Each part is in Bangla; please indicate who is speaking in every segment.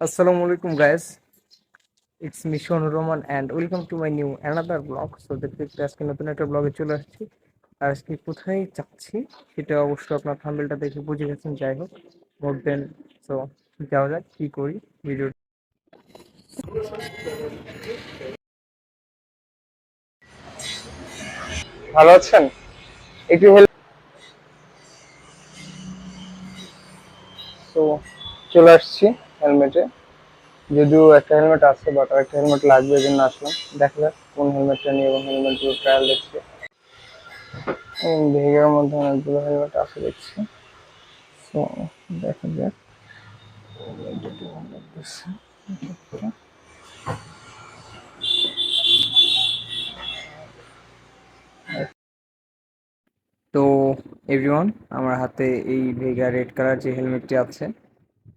Speaker 1: Assalamu আলাইকুম guys. It's মিশন Shonu Roman, and welcome to new new blog. So, দেখতে আজকে নতুন একটা ব্লগে চলে আসছি। আর আজকে কোথায় যাচ্ছি, সেটা অবশ্যই আপনার থাম্বেলটা দেখে বুঝে গেছেন, যাই হোক ভোট দেন সো যাওয়া যাক, কি করি ভিডিও ভালো আছেন? একটু হেল্প তো চলে আসছি। হেলমেটে। যদিও একটা হেলমেট আসছে বাট আরেকটা হেলমেট লাগবে এই জন্য আসলাম। দেখা যাক কোন হেলমেটটা নিয়ে এবং হেলমেটগুলো ট্রায়াল দেখছি। ভেগার মধ্যে অনেকগুলো হেলমেট আছে দেখছি। তো দেখা যাক। তো এভরিওয়ান আমার হাতে এই ভেগা রেড কালার যে হেলমেটটি আছে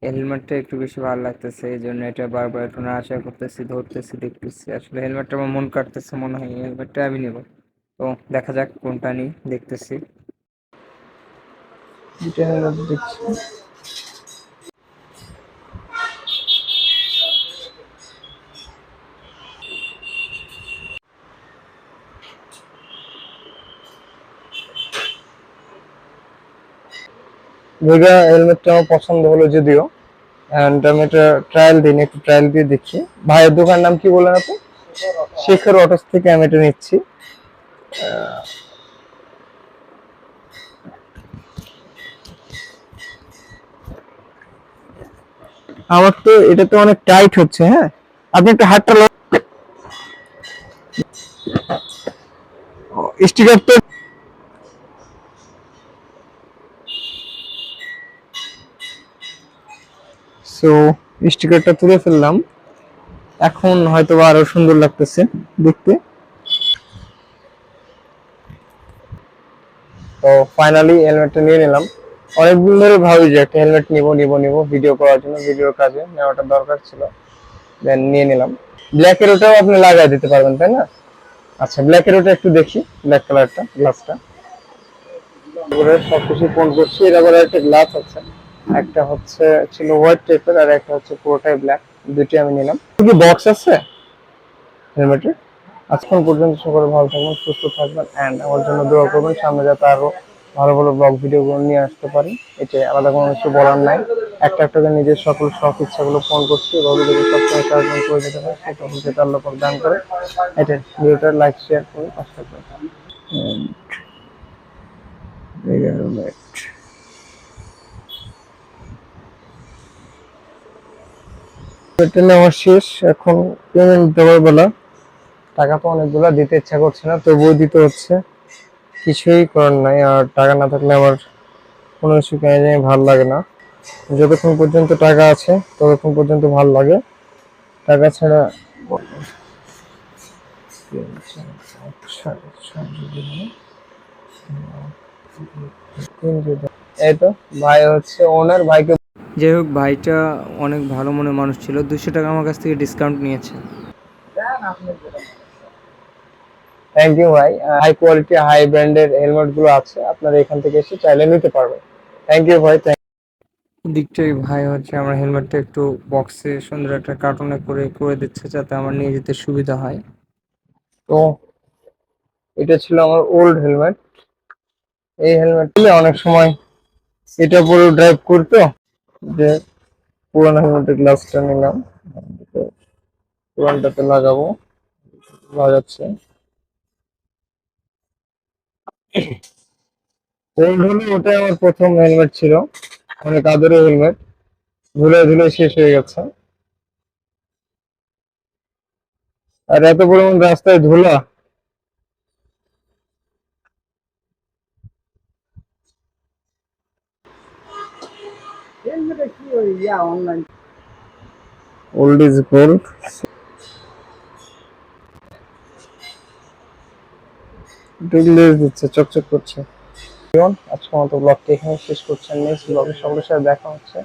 Speaker 1: হেলমেটটা একটু বেশি ভালো লাগতেছে এই জন্য এটা বারবার একটু নাড়াচাড়া করতেছি, ধরতেছি, দেখতেছি। আসলে হেলমেটটা আমার মন কাটতেছে, মনে হয় হেলমেটটা আমি নেব। তো দেখা যাক কোনটা নিই, দেখতেছি। এটা দেখছি। ভেগা হেলমেটটা আমার পছন্দ হলো যদিও। অ্যান্ড আমি এটা ট্রায়াল দিন একটু ট্রায়াল দিয়ে দেখছি ভাইয়ের দোকান নাম কি বললেন আপনি? শেখর অটোস থেকে আমি এটা নিচ্ছি। আমার তো এটা তো অনেক টাইট হচ্ছে হ্যাঁ? আপনি একটু হাতটা স্টিকার তো সো স্টিকারটা তুলে ফেললাম। এখন হয়তো আরও সুন্দর লাগতেছে দেখতে। তো ফাইনালি হেলমেটটা নিয়ে নিলাম। অনেকদিন ধরে ভাবি যে একটা হেলমেট নিব নিব নিব ভিডিও করার জন্য ভিডিওর কাজে নেওয়াটা দরকার ছিল। দেন নিয়ে নিলাম। ব্ল্যাকের ওটাও আপনি লাগাই দিতে পারবেন, তাই না? আচ্ছা ব্ল্যাকের ওটা একটু দেখি ব্ল্যাক কালারটা গ্লাসটা সবকিছু ফোন করছি, এর আবার একটা গ্লাস আছে। একটা হচ্ছে ছিল হোয়াইট টাইপের আর একটা হচ্ছে পুরোটাই ব্ল্যাক দুটি আমি নিলাম। কি বক্স আছে? হেলমেটের আজকাল পর্যন্ত সকলে ভালো থাকবেন, সুস্থ থাকবেন অ্যান্ড আমার জন্য দোয়া করবেন, সামনে যাতে আরও ভালো ভালো ব্লগ ভিডিওগুলো নিয়ে আসতে পারি। এটা আলাদা কোনো কিছু বলার নাই। একটা একটা নিজের সকল শখ ইচ্ছাগুলো ফোন করছি, এভাবে যদি সবসময় সাহায্য করে যেতে পারে সেটা হচ্ছে আল্লাহ পাক দান করে। এটা ভিডিওটা লাইক শেয়ার করে। পাশে থাকবেন এগারো এটা নেওয়া শেষ। এখন পেমেন্ট দেওয়ার বেলা। টাকা তো অনেকগুলো দিতে ইচ্ছা করছে না, তবুও দিতে হচ্ছে। কিছুই করার নাই, আর টাকা না থাকলে আমার কোনো কিছু কেন জানি ভালো লাগে না। যতক্ষণ পর্যন্ত টাকা আছে, ততক্ষণ পর্যন্ত ভালো লাগে। টাকা ছাড়া এই তো, ভাই হচ্ছে ওনার ভাইকে যাই হোক ভাইটা অনেক ভালো মনের মানুষ ছিল। দুশো টাকা আমার কাছ থেকে ডিসকাউন্ট নিয়েছে। থ্যাংক ইউ ভাই। হাই কোয়ালিটি হাই ব্র্যান্ডের হেলমেটগুলো আছে। আপনারা এখান থেকে এসে চাইলে নিতে পারবেন। থ্যাংক ইউ ভাই। দিকটাই ভাই হচ্ছে আমার হেলমেটটা একটু বক্সে সুন্দর একটা কার্টুনে করে করে দিচ্ছে যাতে আমার নিয়ে যেতে সুবিধা হয়। তো এটা ছিল আমার ওল্ড হেলমেট এই হেলমেট অনেক সময় এটা পরে ড্রাইভ করতো। যে পুরানো হেলমেটের গ্লাসটা নিলাম। পুরানটাতে লাগাবো। লাগাচ্ছে। ওল্ড হলে ওটাই আমার প্রথম হেলমেট ছিল। অনেক আদরের হেলমেট ধুলে ধুলে শেষ হয়ে গেছে। আর এত পরিমাণ রাস্তায় ধুলা। ওল্ড ইজ গোল্ড দিচ্ছে, চকচক করছে। আজকে মতো ব্লগটি এখানে শেষ করছেন নেক্সট ব্লগের সঙ্গে সাথে দেখা হচ্ছে।